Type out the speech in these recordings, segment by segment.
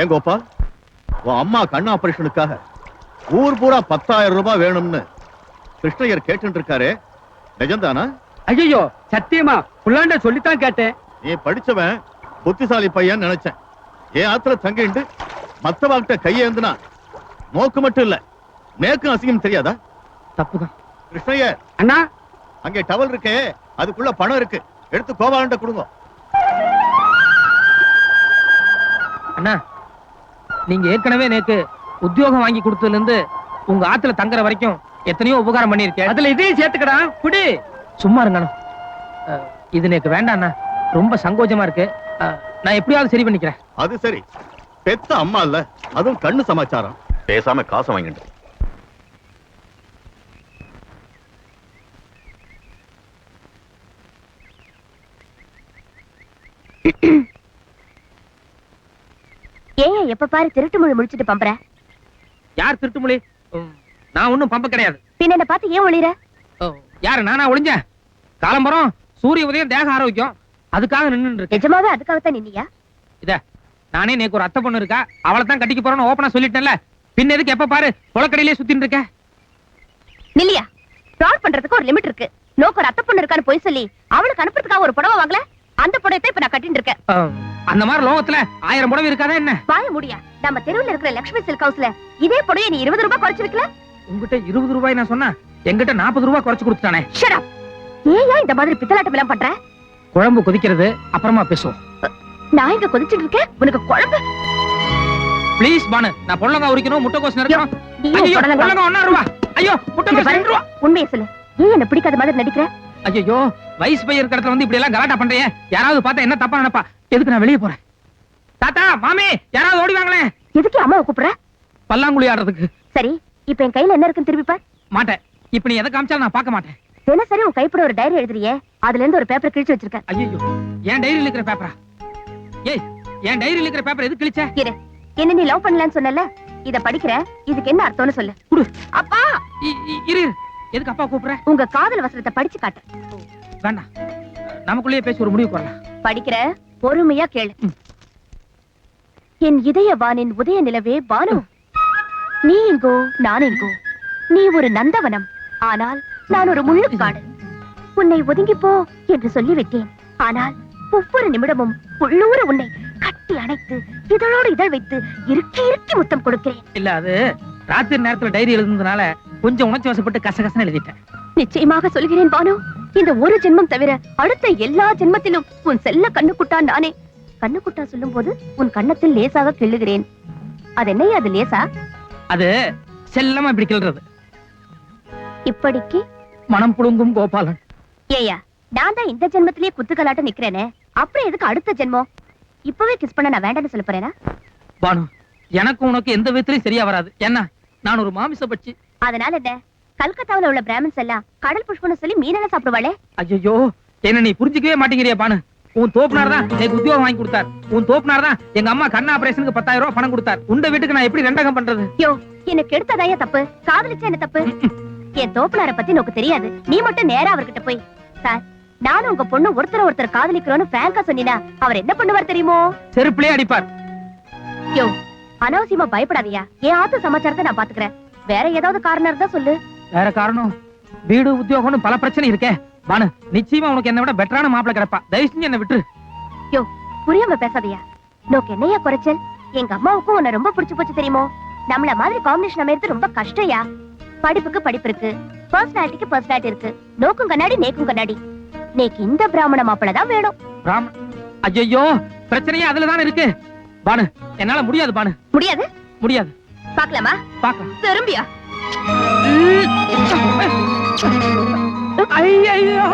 ஏன் கோபால் உன் அம்மா கண் ஆபரேஷனுக்காக ஊர் பூரா பத்தாயிரம் ரூபாய் வேணும்னு கிருஷ்ணய்யர் கேட்டு இருக்காரு நிஜம்தானா ஐயோ சத்தியமா? புள்ளாண்ட சொல்லித்தான் கேட்டேன். நீ படிச்சவன் புத்திசாலி பையன் நினைச்சேன். என் ஆத்துல தங்கிண்டு மத்தவாகிட்ட கையேந்துனா? நோக்கு மட்டும் இல்ல நேக்கும் அசிங்கம் தெரியாதா? தப்புதான். கிருஷ்ணய்யர் அண்ணா? அங்கே டவல் இருக்கே அதுக்குள்ள பணம் இருக்கு. எடுத்து கோபாலன்ட்ட கொடுங்க. அண்ணா நீங்க ஏற்கனவே நேக்கு உத்தியோகம் வாங்கி கொடுத்ததுல இருந்து உங்க ஆத்துல தங்குற வரைக்கும் எத்தனையோ உபகாரம் பண்ணிருக்கேன் அதுல இதையும் சேர்த்துக்கடா. குடி. சும்மா இருங்கண்ணா. இது எனக்கு வேண்டாம் ரொம்ப சங்கோஜமா இருக்கு. நான் எப்படியாவது சரி பண்ணிக்கிறேன். அது சரி. பெத்த அம்மா இல்ல. அதுவும் கண்ணு சமாச்சாரம். பேசாம காசை வாங்கிட்டு ஏன் எப்ப பாரு திருட்டு மொழி முடிச்சிட்டு பம்பற. யார் திருட்டுமொழி? உம், நான் ஒண்ணும் பம்ப கிடையாது. பின்ன என்ன பார்த்து ஏன் ஒளிர ஓ, யாரு நானா ஒளிஞ்சேன் காலம்பரம் சூரிய உதயம் தேக ஆரோக்கியம். அதுக்காக இருக்கேன். நிஜமாவே அதுக்காகத்தான் நின்னியா? இத நானே நேக்கு ஒரு அத்தை பொண்ணு இருக்கா அவளை தான் கட்டிக்க போறேன்னு ஓப்பனா சொல்லிட்டேன்ல. பின்ன எதுக்கு எப்ப பாரு குளக்கடையிலே சுத்தின்னு இருக்க. நில்லியா ஃப்ராட் பண்றதுக்கு ஒரு லிமிட் இருக்கு. நோக்கு ஒரு அத்தை பொண்ணு இருக்கான்னு போய் சொல்லி அவளுக்கு அனுப்புறதுக்காக ஒரு புடவை வாங்கல அந்த புடவை இப்ப நான் கட்டிட்டு இருக்கேன். அந்த மாதிரி லோகத்துல ஆயிரம் புடவை இருக்காதா என்ன? வாய முடியா. நம்ம தெருவுல இருக்கிற லட்சுமி சில்க் ஹவுஸ்ல இதே புடவை நீ இருபது ரூபாய் குறைச்சு விக்கல? உங்ககிட்ட இருபது ரூபாய் நான் சொன்னா என்கிட்ட நாற்பது ரூபாய் குறைச்சு கொடுத்துட்டானே. ஷட் அப் ஏன் இந்த மாதிரி பித்தலாட்டம் எல்லாம் பண்ற? குழம்பு கொதிக்கிறது அப்புறமா பேசுவோம். நான் இங்க கொதிச்சிட்டு இருக்கேன்? உனக்கு குழம்பு? ப்ளீஸ் பானு நான் பொள்ளங்கா உரிக்கணும் முட்டைக்கோஸ் நிறுத்தணும் நீயும் ஐயோ. பொள்ளங்கா ஒன்னா ரூபா. ஐயோ முட்டைக்கோஸ் பாரு. ரெண்டு ரூபா உண்மையை சொல்லு. ஏன் என்ன பிடிக்காத மாதிரி நடிக்கிற? ஐயோ வயசு பையன் இருக்கிற இடத்துல வந்து இப்படி எல்லாம் கலாட்டா பண்றியே? யாராவது பார்த்தா என்ன தப்பா நினைப்பா? எதுக்கு நான் வெளியே போறேன்? தாத்தா மாமி யாராவது ஓடி வாங்களேன் எதுக்கு அம்மாவை கூப்பிடுற? பல்லாங்குழி ஆடுறதுக்கு. சரி இப்ப என் கையில என்ன இருக்குன்னு திருப்பி பார். மாட்டேன். இப்ப நீ எதை காமிச்சாலும் நான் பார்க்க மாட்டேன். தினசரி உன் கைப்பட ஒரு டைரி எழுதுறியே அதுல இருந்து ஒரு பேப்பர் கிழிச்சு வச்சிருக்கேன் ஐயோ என் டைரியில் இருக்கிற பேப்பரா ஏய் என் டைரியில் இருக்கிற பேப்பர் எது கிழிச்ச? இரு என்ன நீ லவ் பண்ணலன்னு சொன்னல இத படிக்கிற இதுக்கு என்ன அர்த்தம்னு சொல்லு. குடு. அப்பா! இ- இ- இரு. இரு. எதுக்கு அப்பா கூப்பிடுற? உங்க காதல் வசனத்தை படிச்சு காட்டு. வேண்டாம். நமக்குள்ளேயே பேசி ஒரு முடிவு வரலாம். படிக்கிற பொறுமையா கேளு. என் இதய வானின் உதய நிலவே பானு. நீ எங்கோ நான் எங்கோ நீ ஒரு நந்தவனம். ஆனால் நான் ஒரு முள்ளுக்காடு. உன்னை ஒதுங்கி போ என்று சொல்லிவிட்டேன். ஆனால் ஒவ்வொரு நிமிடமும் உள்ளூர உன்னை கட்டி அணைத்து இதழோடு இதழ் வைத்து இறுக்கி இறுக்கி முத்தம் கொடுக்கிறேன். இல்ல அது ராத்திரி நேரத்துல டைரி எழுதுனதுனால கொஞ்சம் உணர்ச்சி வசப்பட்டு கசகசன்னு எழுதிட்டேன். நிச்சயமாக சொல்கிறேன் பானு. இந்த ஒரு ஜென்மம் தவிர அடுத்த எல்லா ஜென்மத்திலும் உன் செல்ல கண்ணுக்குட்டா நானே. கண்ணுக்குட்டா சொல்லும் போது உன் கன்னத்தில் லேசாக கிள்ளுகிறேன். அது என்னையா அது லேசா? அது செல்லமா இப்படி கிள்றது? இப்படிக்கு? மனம் புழுங்கும் கோபாலன். ஏயா நான் தான் இந்த ஜென்மத்திலேயே குத்துக்கலாட்ட நிக்கிறேனே. அப்புறம் எதுக்கு அடுத்த ஜென்மம்? இப்பவே கிஸ் பண்ண நான் வேண்டாம்னு சொல்ல போறேனா? பானு எனக்கு உனக்கு எந்த விதத்திலையும் சரியா வராது. என்ன? நான் ஒரு மாமிச பட்சி. அதனால என்ன? கல்கத்தாவுல உள்ள பிராமின்ஸ் எல்லாம் கடல் புஷ்பம்னு சொல்லி மீனெல்லாம் சாப்பிடுவாளே. ஐயோ என்ன நீ புரிஞ்சுக்கவே மாட்டேங்கிறியா பானு. உன் தோப்புனார் தான் எனக்கு உத்தியோகம் வாங்கி கொடுத்தார். உன் தோப்புனார் தான் எங்க அம்மா கண் ஆபரேஷனுக்கு பத்தாயிரம் ரூபாய் பணம் கொடுத்தார். உண்ட வீட்டுக்கு நான் எப்படி ரெண்டகம் பண்றது? யோ எனக்கு எடுத்ததாயா தப்பு? காதலிச்சா என்ன தப்பு? என் தோப்புலார பத்தி உனக்கு தெரியாது. நீ மட்டும் நேரா அவர்கிட்ட போய் சார் நானும் உங்க பொண்ணு ஒருத்தர் ஒருத்தர் காதலிக்கிறோன்னு பிராங்கா சொன்னீனா அவர் என்ன பண்ணுவார் தெரியுமோ? செருப்பிலே அடிப்பார். யோ அனாவசியமா பயப்படாதயா. என் ஆத்து சமாச்சாரத்தை நான் பாத்துக்கிறேன். வேற ஏதாவது காரணம் இருந்தா சொல்லு. வேற காரணம்? வீடு உத்தியோகம்னு பல பிரச்சனை இருக்கே. பானு நிச்சயமா உனக்கு என்ன விட பெட்டரான மாப்பிளை கிடப்பா. தயவு செஞ்சு என்ன விட்டுரு. யோ புரியாம பேசாதயா? நோக்கு என்னையா குறைச்சல்? எங்க அம்மாவுக்கும் உன்னை ரொம்ப பிடிச்சு போச்சு தெரியுமோ? நம்மள மாதிரி காம்பினேஷன் அமைறது ரொம்ப கஷ்டம்யா? படிப்புக்கு படிப்பு இருக்கு. பர்சனாலிட்டிக்கு பர்சனாலிட்டி இருக்கு. நோக்கும் கண்ணாடி நேக்கும் கண்ணாடி. நேக்கு இந்த பிராமண மாப்பிளை தான் வேணும். ராம் ஐயோ பிரச்சனையே அதுல தானே இருக்கு. பானு என்னால முடியாது பானு. முடியாது? முடியாது. பாக்கலாமா பாக்கலாம் திரும்பியா? ஐயோ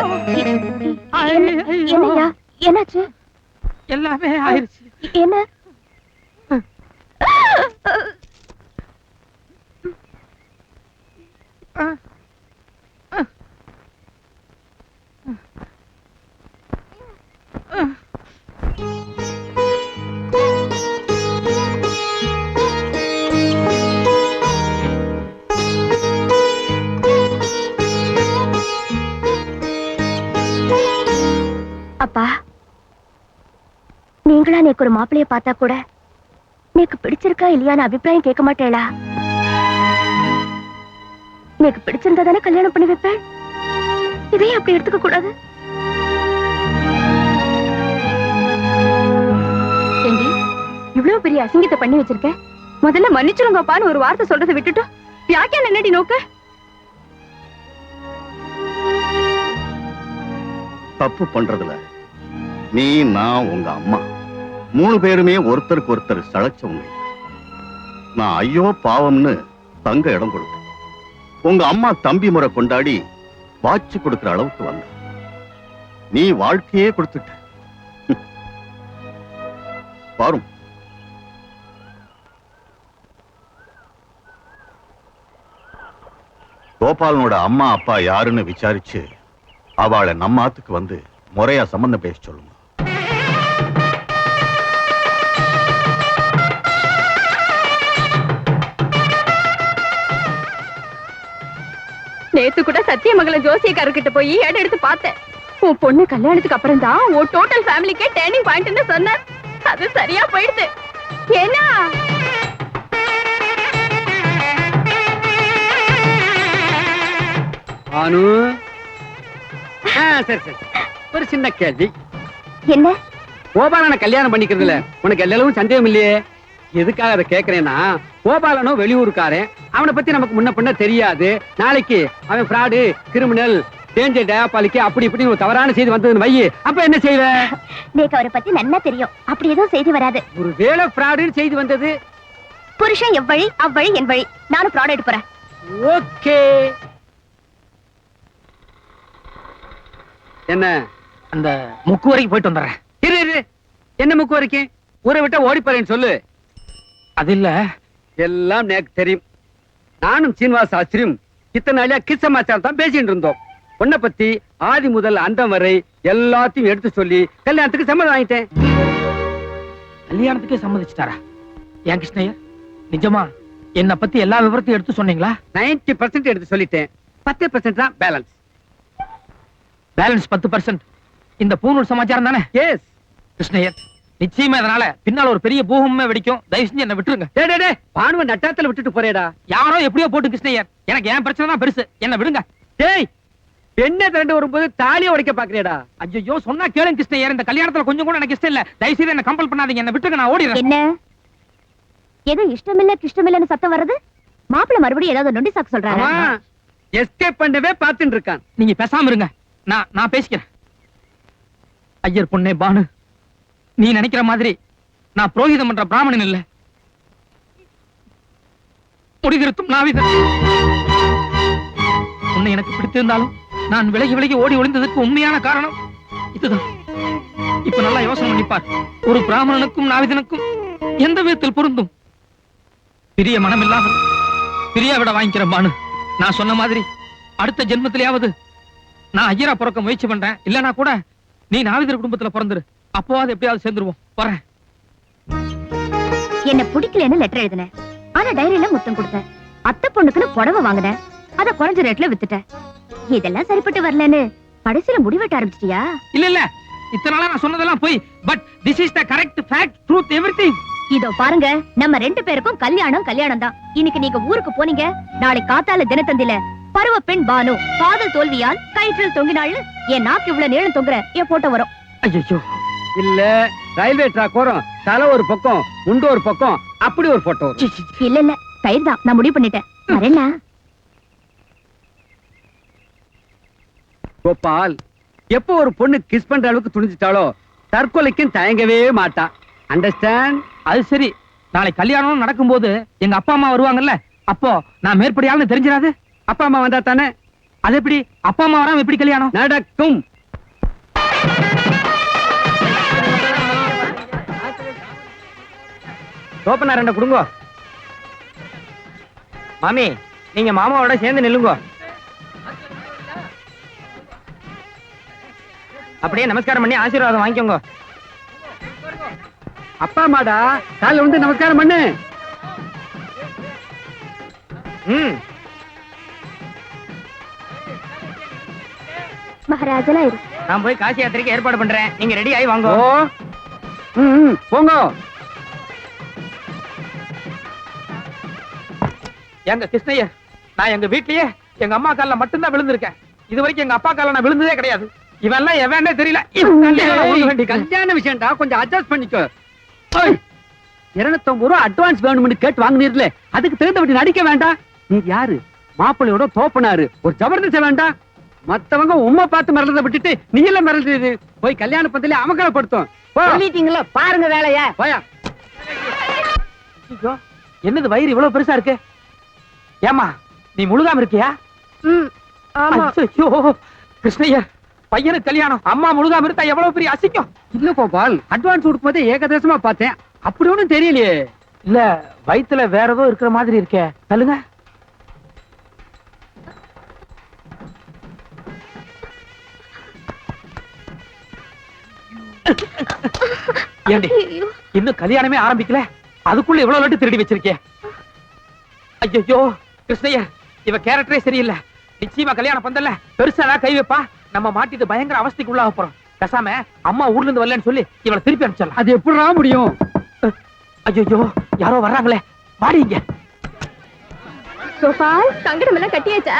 என்னய்யா என்னாச்சு? எல்லாமே ஆயிருச்சு என்ன? அப்பா நான் நீக்கு ஒரு மாப்பிளைய பார்த்தா கூட நீக்கு பிடிச்சிருக்கா இல்லையான்னு அபிப்பிராயம் கேட்க மாட்டேளா? நீக்கு பிடிச்சிருந்தா தானே கல்யாணம் பண்ணி வைப்பேன்? இதையும் அப்படி எடுத்துக்க கூடாது. இவ்வளவு பெரிய அசிங்கத்தை பண்ணி வச்சிருக்கேன் முதல்ல மன்னிச்சிருங்கப்பான்னு ஒரு வார்த்தை சொல்றதை விட்டுட்டு வியாக்கியான என்னடி நோக்க? தப்பு பண்றதுல நீ நான் உங்க அம்மா. மூணு பேருமே ஒருத்தருக்கு ஒருத்தர் சளைச்சவங்க நான் ஐயோ பாவம்னு தங்க இடம் கொடுத்தேன். உங்க அம்மா தம்பி முறை கொண்டாடி வாட்சி கொடுக்கிற அளவுக்கு வந்த நீ வாழ்க்கையே கொடுத்துட்ட. பாரும். கோபாலனோட அம்மா அப்பா யாருன்னு விசாரிச்சு அவளை நம்ம ஆத்துக்கு வந்து முறையா சம்பந்தம் பேச சொல்லுங்க. நேத்து கூட சத்தியமங்கலம் ஜோசியக்காரர்கிட்ட போய் இடம் எடுத்து பார்த்தேன். உன் பொண்ணு கல்யாணத்துக்கு அப்புறம் தான் உன் டோட்டல் ஃபேமிலிக்கே டேர்னிங் பாயிண்ட்னு சொன்னார். அது சரியா போயிடுது. ஏன்னா? பானு? ஆ, சரி சரி. ஒரு சின்ன கேள்வி. என்ன? கோபாலனை கல்யாணம் பண்ணிக்கிறதுல உனக்கு எல்லளவும் சந்தேகம் இல்லையே? எதுக்காக அதை கேக்குறேன்னா கோபாலனும் வெளியூருக்காரன் அவனை பத்தி நமக்கு முன்ன பின்ன தெரியாது. நாளைக்கு அவன் ஃப்ராடு கிரிமினல் டேஞ்சர் டயாபாலிக்கு அப்படி இப்படி ஒரு தவறான செய்தி வந்ததுன்னு வையி. அப்ப என்ன செய்வ? நேக்கு அவரை பத்தி நல்லா தெரியும். அப்படி எதுவும் செய்தி வராது. ஒரு வேலை ஃப்ராடுன்னு செய்தி வந்தது? புருஷன் எவ்வழி அவ்வழி என் வழி. நானும் ப்ராடக்ட் எடுத்து போறேன். ஓகே. என்ன? அந்த முக்கு வரைக்கும் போயிட்டு வந்துடுறேன். இரு இரு. என்ன முக்கு வரைக்கும்? ஊரை விட்டா ஓடி போறேன்னு சொல்லு. அது இல்ல எல்லாம் எனக்கு தெரியும். நானும் சீனிவாச ஆச்சரியம் இத்தனை நாளியா கிஸ் சமாச்சாரம் தான் பேசிட்டு இருந்தோம். உன்னை பத்தி ஆதி முதல் அந்தம் வரை எல்லாத்தையும் எடுத்து சொல்லி கல்யாணத்துக்கு சம்மதம் வாங்கிட்டேன். கல்யாணத்துக்கே சம்மதிச்சிட்டாரா? ஏன் கிருஷ்ணய்யர் நிஜமா என்ன பத்தி எல்லா விவரத்தையும் எடுத்து சொன்னீங்களா? 90% பர்சன்ட் எடுத்து சொல்லிட்டேன். பத்து பர்சன்ட் தான் பேலன்ஸ் பேலன்ஸ் பத்து பர்சன்ட் இந்த பூநூல் சமாச்சாரம் தானே? எஸ் கிருஷ்ணய்யர் நிச்சயமா இதனால பின்னால ஒரு பெரிய பூகமே வெடிக்கும். தயவு செஞ்சு என்ன விட்டுருங்க. டே டே டே பானுவ நட்டாத்துல விட்டுட்டு போறேடா. யாரோ எப்படியோ போட்டு கிருஷ்ணய்யர். எனக்கு என் பிரச்சனை தான் பெருசு. என்ன விடுங்க. டேய் பெண்ணை திரண்டு வரும்போது தாலியை உடைக்க பாக்குறியடா ஐயோ சொன்னா கேளுங்க கிருஷ்ணய்யர். இந்த கல்யாணத்துல கொஞ்சம் கூட எனக்கு இஷ்டம் இல்ல. தயவு செய்து என்ன கம்பல் பண்ணாதீங்க. என்ன விட்டுருங்க நான் ஓடிடுறேன். என்ன? எது இஷ்டமில்ல கிஷ்டமில்லன்னு சத்தம் வருது மாப்பிள்ள மறுபடியும் ஏதாவது நொண்டி சாக்கு சொல்றாரு? அவன் எஸ்கேப் பண்ணவே பார்த்துட்டு இருக்கான். நீங்க பேசாம இருங்க. நான் நான் பேசிக்கிறேன். ஐயர் பொண்ணே பானு. நீ நினைக்கிற மாதிரி நான் புரோகிதம் பண்ற பிராமணன் இல்ல. முடிதிருத்தும் நாவிதன். உன்னை எனக்கு பிடித்திருந்தாலும் நான் விலகி விலகி ஓடி ஒளிந்ததற்கு உண்மையான காரணம் இதுதான். இப்ப நல்லா யோசனை பண்ணிப்பார். ஒரு பிராமணனுக்கும் நாவிதனுக்கும் எந்த விதத்தில் பொருந்தும்? பிரிய மனம் இல்லாமல் பிரியா விட வாங்கிக்கிற பானு. நான் சொன்ன மாதிரி அடுத்த ஜென்மத்திலேயாவது நான் ஐயரா பிறக்க முயற்சி பண்றேன். இல்லனா கூட நீ நாவிதர் குடும்பத்துல பிறந்துரு. அப்போவாது எப்படியாவது சேர்ந்துருவோம். வரேன். என்ன பிடிக்கலன்னு லெட்டர் எழுதினேன் ஆனா டைரியில முத்தம் கொடுத்தேன். அத்தை பொண்ணுக்குன்னு புடவை வாங்கினேன். அத குறைஞ்ச ரேட்ல வித்துட்டேன். இதெல்லாம் சரிப்பட்டு வரலன்னு கடைசியில முடிவெட்ட ஆரம்பிச்சிட்டியா? இல்ல இல்ல. இத்தனை நாளா நான் சொன்னதெல்லாம் போய். But this is the correct fact truth everything இதோ பாருங்க நம்ம ரெண்டு பேருக்கும் கல்யாணம் கல்யாணம் தான். இன்னைக்கு நீங்க ஊருக்கு போனீங்க. நாளை காத்தால தினத்தந்தில பருவ பெண் பானு காதல் தோல்வியால் கயிற்றில் தொங்கினாள் என் நாக்கு இவ்வளவு நீளம் தொங்குற என் போட்டோ வரும். ஐயோ இல்ல ரயில்வே ட்ராக் வரும் தலை ஒரு பக்கம் முண்டு ஒரு பக்கம் அப்படி ஒரு போட்டோ இல்ல இல்ல கயிறு தான். நான் முடிவு பண்ணிட்டேன். வரேன்னா கோபால் எப்போ ஒரு பொண்ணு கிஸ் பண்ற அளவுக்கு துணிஞ்சிட்டாலோ தற்கொலைக்கும் தயங்கவே மாட்டா. அண்டர்ஸ்டாண்ட் அது சரி. நாளை கல்யாணம் நடக்கும்போது எங்க அப்பா அம்மா வருவாங்கல்ல அப்போ நான் மேற்படியாள்னு தெரிஞ்சிடாது. அப்பா அம்மா வந்தா தானே? அது எப்படி? அப்பா அம்மா வராம எப்படி கல்யாணம்? நடக்கும். ஓப்பனா ரெண்ட கொடுங்க. மாமி நீங்க மாமாவோட சேர்ந்து நில்லுங்க. அப்படியே நமஸ்காரம் பண்ணி ஆசீர்வாதம் வாங்கிக்கோங்க. அப்பா அம்மாடா காலைல வந்து நமஸ்காரம் பண்ணு. ம். மகாராஜலா இரு. நான் போய் காசி யாத்திரைக்கு ஏற்பாடு பண்றேன். நீங்க ரெடி ஆகி வாங்க. போங்க. எங்க கிருஷ்ணய்யர் நான் எங்க வீட்லயே எங்க அம்மா கால்ல மட்டும்தான் விழுந்திருக்கேன். இது வரைக்கும் எங்க அப்பா கால்ல நான் விழுந்ததே கிடையாது. இவன் எல்லாம் எவனே தெரியல. கல்யாண விஷயம்டா கொஞ்சம் அட்ஜஸ்ட் பண்ணிக்கோ. இருநூத்தம்பது ரூபா அட்வான்ஸ் வேணும்னு கேட்டு வாங்குனீர்ல அதுக்கு தகுந்தபடி நடிக்க வேண்டாம். நீ யாரு? மாப்பிள்ளையோட தோப்பனாரு. ஒரு ஜபர்தஸ்த வேண்டாம். மத்தவங்க உம்மை பார்த்து மிரளத விட்டுட்டு நீ எல்லாம் மிரளுது போய் கல்யாண பந்தல அமக்கலப்படுத்தும். போ. சொல்லிட்டீங்களா? பாருங்க வேலைய. போயா. என்னது வயிறு இவ்வளவு பெருசா இருக்கு? ஏமா நீ முழுகாம இருக்கியா? கிருஷ்ணய்யர் பையனுக்கு கல்யாணம் அம்மா முழுகாம இருந்தா எவ்வளவு பெரிய அசிங்கம்? இல்ல கோபால் அட்வான்ஸ் கொடுக்கும்போது ஏகதேசமா பார்த்தேன். அப்படி ஒண்ணும் தெரியலையே. இல்ல வயித்துல வேற ஏதோ இருக்கிற மாதிரி இருக்கே. சொல்லுங்க ஏண்டி இன்னும் கல்யாணமே ஆரம்பிக்கல. அதுக்குள்ள இவ்வளவு லட்டு திருடி வச்சிருக்கே. ஐயோ கிருஷ்ணய்யா இவ கேரக்டரே சரியில்லை. நிச்சயமா கல்யாணம் பந்தல்ல. பெருசா கை வைப்பா? நம்ம மாட்டிட்டு பயங்கர அவஸ்தைக்கு உள்ளாக போறோம். பேசாம அம்மா ஊர்ல இருந்து வரலன்னு சொல்லி இவளை திருப்பி அனுப்பிச்சிடலாம். அது எப்படிடா முடியும்? ஐயோ யாரோ வர்றாங்களே. வாடிங்க கோபால் சங்கடம் எல்லாம் கட்டியாச்சா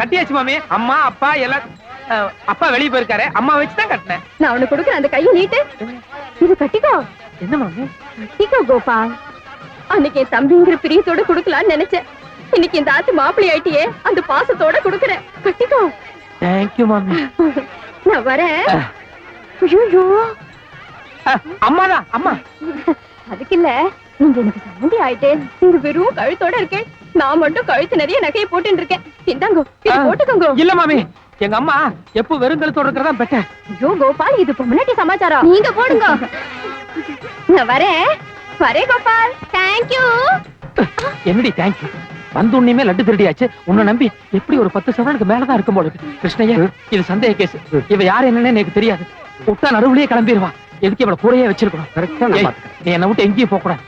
கட்டியாச்சு மாமி. அம்மா அப்பா எல்லாம் அப்பா வெளியே போயிருக்காரு. அம்மா வச்சு தான் கட்டினேன். நான் உனக்கு கொடுக்குறேன் அந்த கையை நீட்டு. இது கட்டிக்கோ. என்ன மாமி? கட்டிக்கோ கோபால். அன்னைக்கு என் தம்பிங்கிற பிரியத்தோட கொடுக்கலாம்னு நினைச்சேன். இன்னைக்கு இந்த ஆத்து மாப்பிள்ளை ஆயிட்டியே அந்த பாசத்தோட கொடுக்குறேன். கட்டிக்கோ. தேங்க்யூ மாமி. நான் வரேன். ஐயோ. அம்மாதான் அம்மா அதுக்கு இல்ல நீங்க எனக்கு சம்மந்தி ஆயிட்டேன். நீங்க வெறும் கழுத்தோட இருக்கேன். நான் மட்டும் கழுத்து நிறைய நகையை போட்டுட்டு இருக்கேன். இந்தாங்கோ இது. போட்டுக்கோங்க. இல்ல மாமி. எங்க அம்மா எப்போ வெறுங்கலத்தோட இருக்கிறதா பெட்டர் ஐயோ கோபால் இது பொம்மநாட்டி சமாச்சாரம் நீங்க போடுங்க. நான் வரேன். வரேன் கோபால். தேங்க்யூ என்னடி தேங்க்யூ வந்த உடனேமே லட்டு திருடியாச்சு. உன்னை நம்பி எப்படி ஒரு பத்து சவரனுக்கு மேலதான் இருக்கும் போல. கிருஷ்ணய்யா இது சந்தேக கேஸ். இவ யாரு என்னன்னு எனக்கு தெரியாது. விட்டா நடுவுலயே கிளம்பிடுவா எதுக்கு இவள கூடயே வச்சிருக்கணும். நீ என்னை விட்டு எங்கேயும் போக கூடாது.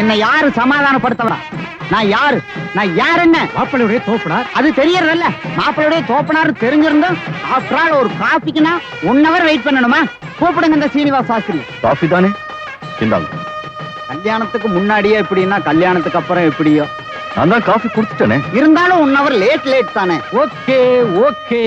என்ன யாரு சமாதானப்படுத்தவரா நான் யாரு? நான் யார் என்ன? மாப்பிள்ளையுடைய தோப்பனார். அது தெரியறதில்ல. மாப்பிள்ளையுடைய தோப்பனார் தெரிஞ்சிருந்தும் ஆஃப்டர் ஆல் ஒரு காஃபிக்குனா ஒன் ஹவர் வெயிட் பண்ணணுமா? கூப்பிடுங்க இந்த சீனிவாஸ் சாஸ்திரி. காஃபி தானே? இந்தாங்க. கல்யாணத்துக்கு முன்னாடியே எப்படின்னா கல்யாணத்துக்கு அப்புறம் எப்படியோ. நான் தான் காஃபி குடுத்துட்டேனே இருந்தாலும் ஒன் ஹவர் லேட் லேட் தானே. Okay okay